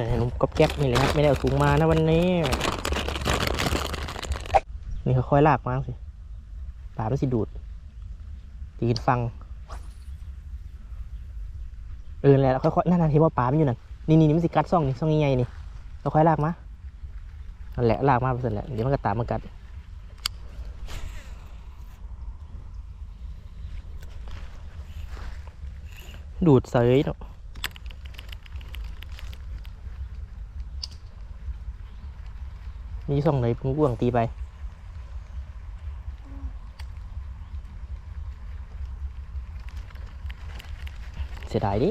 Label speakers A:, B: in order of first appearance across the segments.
A: ส่นมก๊อบแก๊บนี่เลยครับไม่ได้เอาถุงมานะวันนี้ นี่ค่อยๆลากมาสิปลาไม่สิดูดตีนฟังเออนแหละค่อยๆนั่นๆที่ว่าปลามันอยู่นั่นนี่นี่นี่มันสิกัดซ่องนี่ซ่องใหญ่ๆนี่เราค่อยลากมานั่นแหละลากมาเสร็จแหละเดี๋ยวมันก็ตามมากัดดูดเสยเนาะ มีส่องไหนพุ่งบ่วงตีไปเสียดายดิ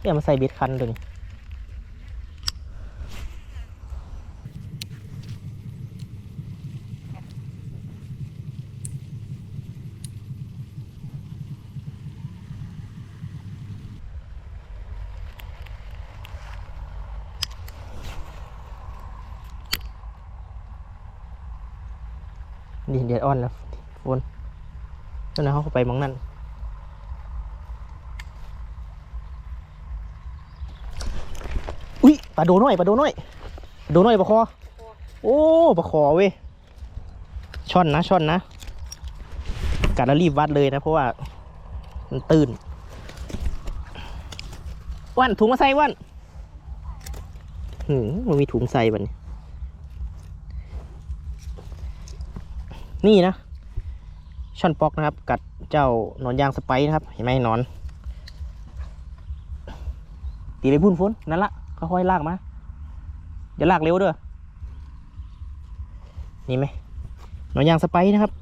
A: เนี่ยมาใส่เบ็ดคันตัวนี้ดิเดือดอ่อนแล้วฝนตอนนั้นเขาเขาไปมองนั่น อุ้ย ปลาโดน้อยปลาโดน้อยโดน้อยปลาคอโอ้ปลาคอเว้ยช่อนนะช่อนนะกัดแล้วรีบวัดเลยนะ เพราะว่า มันตื่นวันถุงมาใส่วันหืมมันมีถุงใส่บันนี่นะช่อนปอกนะครับ กัดเจ้านอนยางสไปร์นะครับ เห็นไหมนอน ตีไปพุ่นฝนนั่นละ ค่อยๆลากมาอย่าลากเร็วด้อนี่ไหมหนอนยางสไปนะครับ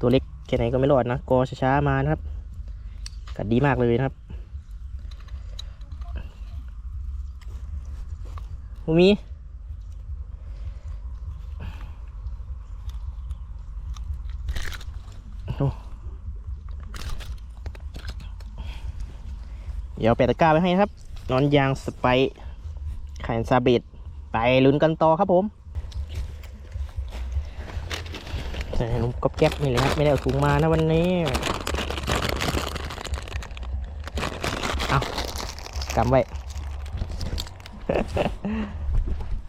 A: ตัวเล็กแค่ไหนก็ไม่รอดนะกอช้าๆมานะครับ กัดดีมากเลยนะครับมูมีเดี๋ยวแปะตะกร้าไว้ให้ครับ นอนยางสไปร์ไข่ซาบิดไปลุ้นกันต่อครับผมใส่นมก๊อบแก๊บนี่เลยครับ ไม่ได้เอาถุงมานะวันนี้ เอากำไว้